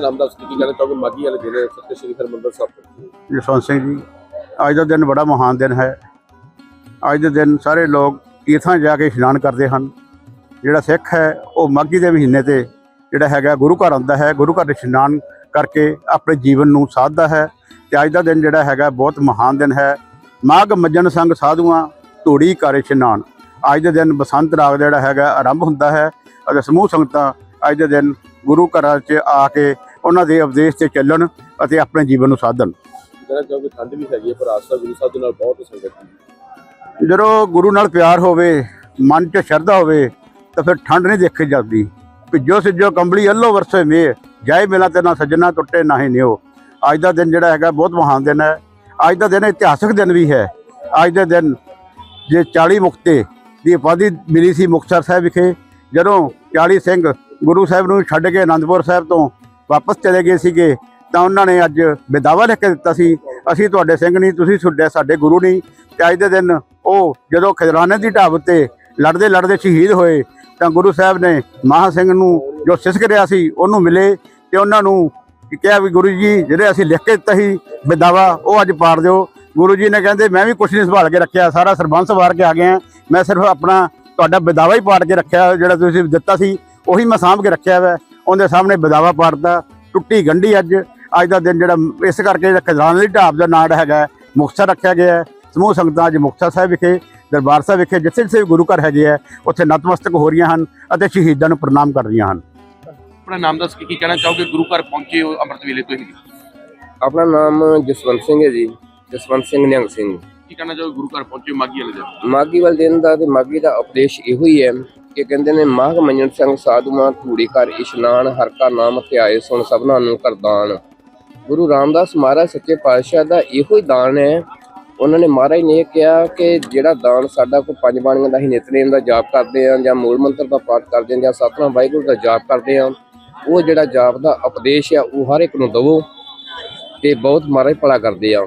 ਨਾਮ ਦੱਸ ਕੇ ਕੀ ਕਹਿਣਾ ਚਾਹੋਗੇ? ਮਾਗੀ ਵਾਲੇ ਦਿਨ ਸੱਚੇ ਸ੍ਰੀ ਹਰਿਮੰਦਰ ਸਾਹਿਬ ਜਸਵੰਤ ਸਿੰਘ ਜੀ, ਅੱਜ ਦਾ ਦਿਨ ਬੜਾ ਮਹਾਨ ਦਿਨ ਹੈ। ਅੱਜ ਦੇ ਦਿਨ ਸਾਰੇ ਲੋਕ ਤੀਰਥਾਂ ਜਾ ਕੇ ਇਸ਼ਨਾਨ ਕਰਦੇ ਹਨ। ਜਿਹੜਾ ਸਿੱਖ ਹੈ, ਉਹ ਮਾਘੀ ਦੇ ਮਹੀਨੇ ਤੇ ਜਿਹੜਾ ਹੈਗਾ ਗੁਰੂ ਘਰ ਆਉਂਦਾ ਹੈ, ਗੁਰੂ ਘਰ ਇਸ਼ਨਾਨ ਕਰਕੇ ਆਪਣੇ ਜੀਵਨ ਨੂੰ ਸਾਧਦਾ ਹੈ ਤੇ ਅੱਜ ਦਾ ਦਿਨ ਜਿਹੜਾ ਹੈਗਾ ਬਹੁਤ ਮਹਾਨ ਦਿਨ ਹੈ। ਮਾਘ ਮੱਜਨ ਸੰਗ ਸਾਧੂਆਂ ਧੂੜੀ ਕਰ ਇਸ਼ਨਾਨ। ਅੱਜ ਦੇ ਦਿਨ ਬਸੰਤ ਰਾਗ ਦਾ ਜਿਹੜਾ ਹੈਗਾ ਆਰੰਭ ਹੁੰਦਾ ਹੈ। ਅਤੇ ਸਮੂਹ ਸੰਗਤਾਂ ਅੱਜ ਦੇ ਦਿਨ ਗੁਰੂ ਘਰਾਂ 'ਚ ਆ ਕੇ ਉਹਨਾਂ ਦੇ ਉਪਦੇਸ਼ ਤੇ ਚੱਲਣ ਅਤੇ ਆਪਣੇ ਜੀਵਨ ਨੂੰ ਸਾਧਨ ਕਹਿਣਾ ਚਾਹੋਗੇ ਠੰਡ ਵੀ ਹੈਗੀ ਹੈ ਪਰ ਆਸਾ ਗੁਰੂ ਸਾਹਿਬ ਦੇ ਨਾਲ ਬਹੁਤ ਸੰਗਤ ਹੈ। ਜਦੋਂ ਗੁਰੂ ਨਾਲ ਪਿਆਰ ਹੋਵੇ ਮਨ 'ਚ ਸ਼ਰਧਾ ਹੋਵੇ ਤਾਂ ਫਿਰ ਠੰਡ ਨਹੀਂ ਦੇਖੀ ਜਾਂਦੀ। ਭਿੱਜੋ ਸਿੱਜੋ ਕੰਬਲੀ ਅੱਲੋ ਵਰਸੇ ਮੇ ਜਾਏ ਮਿਲਾ ਤੇ ਨਾ ਸੱਜਣਾ ਟੁੱਟੇ ਨਾ ਹੀ ਨਿਓ ਅੱਜ ਦਾ ਦਿਨ ਜਿਹੜਾ ਹੈਗਾ ਬਹੁਤ ਮਹਾਨ ਦਿਨ ਹੈ। ਅੱਜ ਦਾ ਦਿਨ ਇਤਿਹਾਸਕ ਦਿਨ ਵੀ ਹੈ। ਅੱਜ ਦੇ ਦਿਨ ਜੇ 40 ਮੁਕਤੇ ਦੀ ਉਪਾਧੀ ਮਿਲੀ ਸੀ ਮੁਕਤਸਰ ਸਾਹਿਬ ਵਿਖੇ ਜਦੋਂ 40 ਸਿੰਘ ਗੁਰੂ ਸਾਹਿਬ ਨੂੰ ਛੱਡ ਕੇ ਆਨੰਦਪੁਰ ਸਾਹਿਬ ਤੋਂ ਵਾਪਸ ਚਲੇ ਗਏ ਸੀਗੇ, ਤਾਂ ਉਹਨਾਂ ਨੇ ਅੱਜ ਵਿਦਾਵਾ ਲਿਖ ਕੇ ਦਿੱਤਾ ਸੀ, ਅਸੀਂ ਤੁਹਾਡੇ ਸਿੰਘ ਨਹੀਂ, ਤੁਸੀਂ ਸਾਡੇ ਸਾਡੇ ਗੁਰੂ ਨਹੀਂ। ਤੇ ਅੱਜ ਦੇ ਦਿਨ ਉਹ ਜਦੋਂ ਖਿਦਰਾਨੇ ਦੀ ਢਾਬ ਉੱਤੇ ਲੜਦੇ ਲੜਦੇ ਸ਼ਹੀਦ ਹੋਏ, ਤਾਂ ਗੁਰੂ ਸਾਹਿਬ ਨੇ ਮਹਾ ਸਿੰਘ ਨੂੰ ਜੋ ਸਿਸਕ ਰਿਹਾ ਸੀ, ਉਹਨੂੰ ਮਿਲੇ ਤੇ ਉਹਨਾਂ ਨੂੰ ਕਿਹਾ ਵੀ ਗੁਰੂ ਜੀ, ਜਿਹੜੇ ਅਸੀਂ ਲਿਖ ਕੇ ਦਿੱਤਾ ਸੀ ਵਿਦਾਵਾ ਉਹ ਅੱਜ ਪਾੜ ਦਿਓ। ਗੁਰੂ ਜੀ ਨੇ ਕਹਿੰਦੇ, ਮੈਂ ਵੀ ਕੁਛ ਨਹੀਂ ਸੰਭਾਲ ਕੇ ਰੱਖਿਆ, ਸਾਰਾ ਸਰਬੰਸ ਵਾਰ ਕੇ ਆ ਗਿਆ, ਮੈਂ ਸਿਰਫ ਆਪਣਾ ਤੁਹਾਡਾ ਬੇਦਾਵਾ ਹੀ ਪਾੜ ਕੇ ਰੱਖਿਆ, ਜਿਹੜਾ ਤੁਸੀਂ ਦਿੱਤਾ ਸੀ। ਉਹੀ ਮੈਂ ਸਾਂਭ ਕੇ ਰੱਖਿਆ ਵਾ। ਉਹਦੇ ਸਾਹਮਣੇ ਵਿਦਾਵਾ ਪਾੜਦਾ ਟੁੱਟੀ ਗੰਢੀ ਅੱਜ। ਅੱਜ ਦਾ ਦਿਨ ਜਿਹੜਾ ਇਸ ਕਰਕੇ ਜਿਹੜਾ ਖਜ਼ਾਨਾ ਦੀ ਢਾਬ ਦਾ ਨਾਂ ਹੈਗਾ ਮੁਕਤਸਰ ਰੱਖਿਆ ਗਿਆ ਹੈ। ਸਮੂਹ ਸੰਗਤਾਂ ਅੱਜ ਮੁਕਤਸਰ ਸਾਹਿਬ ਵਿਖੇ ਦਰਬਾਰ ਸਾਹਿਬ ਵਿਖੇ ਜਿੱਥੇ ਜਿੱਥੇ ਵੀ ਗੁਰੂ ਘਰ ਹੈਗੇ ਆ ਉੱਥੇ ਨਤਮਸਤਕ ਹੋ ਰਹੀਆਂ ਹਨ ਅਤੇ ਸ਼ਹੀਦਾਂ ਨੂੰ ਪ੍ਰਣਾਮ ਕਰ ਰਹੀਆਂ ਹਨ। ਆਪਣਾ ਨਾਮ ਦੱਸ ਕੇ ਕੀ ਕਹਿਣਾ ਚਾਹੋਗੇ? ਗੁਰੂ ਘਰ ਪਹੁੰਚੇ ਹੋ ਅੰਮ੍ਰਿਤ ਵੇਲੇ ਤੋਂ ਹੀ। ਆਪਣਾ ਨਾਮ ਜਸਵੰਤ ਸਿੰਘ ਹੈ ਜੀ। ਜਸਵੰਤ ਸਿੰਘ ਨਿਹੰਗ ਸਿੰਘ। ਕੀ ਕਹਿਣਾ ਚਾਹੋਗੇ? ਗੁਰੂ ਘਰ ਪਹੁੰਚੇ ਮਾਗੀ ਵਾਲੇ ਦਿਨ। ਮਾਗੀ ਵਾਲੇ ਦਿਨ ਦਾ ਤੇ ਮਾਗੀ ਦਾ ਉਪਦੇਸ਼ ਇਹੋ ਹੀ ਹੈ ਕਿ ਕਹਿੰਦੇ ਨੇ, ਮਾਘ ਮੰਨਣ ਸਿੰਘ ਸਾਧੂਆਂ ਧੂੜੀ ਘਰ ਇਸ਼ਨਾਨ, ਹਰ ਕਾ ਨਾਮ ਧਿਆਏ ਸੁਣ ਸਭਨਾਂ ਨੂੰ ਕਰਦਾਨ। ਗੁਰੂ ਰਾਮਦਾਸ ਮਹਾਰਾਜ ਸੱਚੇ ਪਾਤਸ਼ਾਹ ਦਾ ਇਹੋ ਹੀ ਦਾਨ ਹੈ। ਉਹਨਾਂ ਨੇ ਮਹਾਰਾਜ ਨੇ ਇਹ ਕਿਹਾ ਕਿ ਜਿਹੜਾ ਦਾਨ ਸਾਡਾ ਕੋ ਪੰਜ ਬਾਣੀਆਂ ਦਾ ਹੀ ਨਿਤਨੇਮ ਦਾ ਜਾਪ ਕਰਦੇ ਆ ਜਾਂ ਮੂਲ ਮੰਤਰ ਦਾ ਪਾਠ ਕਰਦੇ ਆ ਜਾਂ ਸਤਨਾਮ ਵਾਹਿਗੁਰੂ ਦਾ ਜਾਪ ਕਰਦੇ ਆ ਉਹ ਜਿਹੜਾ ਜਾਪ ਦਾ ਉਪਦੇਸ਼ ਆ, ਉਹ ਹਰ ਇੱਕ ਨੂੰ ਦਵੋ ਤੇ ਬਹੁਤ ਮਹਾਰਾਜ ਭਲਾ ਕਰਦੇ ਆ।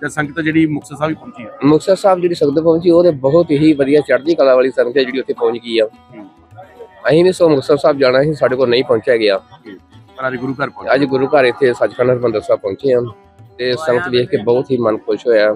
ਤੇ ਸੰਗਤ ਜਿਹੜੀ ਮੁਕਤਸਰ ਸਾਹਿਬ ਪਹੁੰਚੀ ਹੈ? ਮੁਕਤਸਰ ਸਾਹਿਬ ਜਿਹੜੀ ਸੰਗਤ ਪਹੁੰਚੀ ਉਹ ਤੇ ਬਹੁਤ ਹੀ ਵਧੀਆ ਚੜ੍ਹਦੀ ਕਲਾ ਵਾਲੀ ਸੰਗਤ ਹੈ ਜਿਹੜੀ ਉੱਥੇ ਪਹੁੰਚ ਗਈ ਆ। ਅਸੀਂ ਵੀ ਸੋ ਮੁਕਤਸਰ ਸਾਹਿਬ ਜਾਣਾ ਸੀ ਸਾਡੇ ਕੋਲ ਨਹੀਂ ਪਹੁੰਚਿਆ ਗਿਆ। ਪਰ ਅੱਜ ਗੁਰੂ ਘਰ ਪਹੁੰਚੇ। ਅੱਜ ਗੁਰੂ ਘਰ ਇੱਥੇ ਸੱਚਖੰਡ ਹਰਿਮੰਦਰ ਸਾਹਿਬ ਪਹੁੰਚੇ ਆ। ਤੇ ਸੰਗਤ ਵੇਖ ਕੇ ਬਹੁਤ ਹੀ ਮਨ ਖੁਸ਼ ਹੋਇਆ।